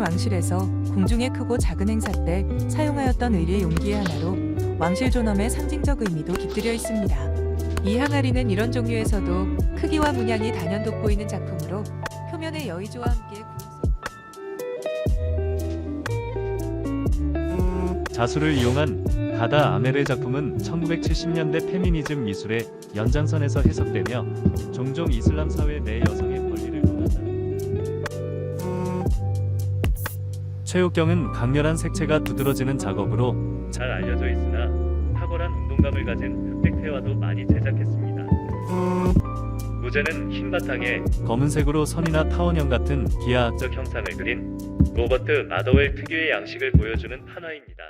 왕실에서 궁중의 크고 작은 행사 때 사용하였던 의리의 용기의 하나로 왕실 존엄의 상징적 의미도 깃들여 있습니다. 이 항아리는 이런 종류에서도 크기와 문양이 단연 돋보이는 작품으로 표면의 여의조와 함께 자수를 이용한 가다 아메르 작품은 1970년대 페미니즘 미술의 연장선에서 해석되며 종종 이슬람 사회 내 여성 최욱경은 강렬한 색채가 두드러지는 작업으로 잘 알려져 있으나 탁월한 운동감을 가진 흑백태와도 많이 제작했습니다. 무제는 흰 바탕에 검은색으로 선이나 타원형 같은 기하학적 형상을 그린 로버트 마더웰 특유의 양식을 보여주는 판화입니다.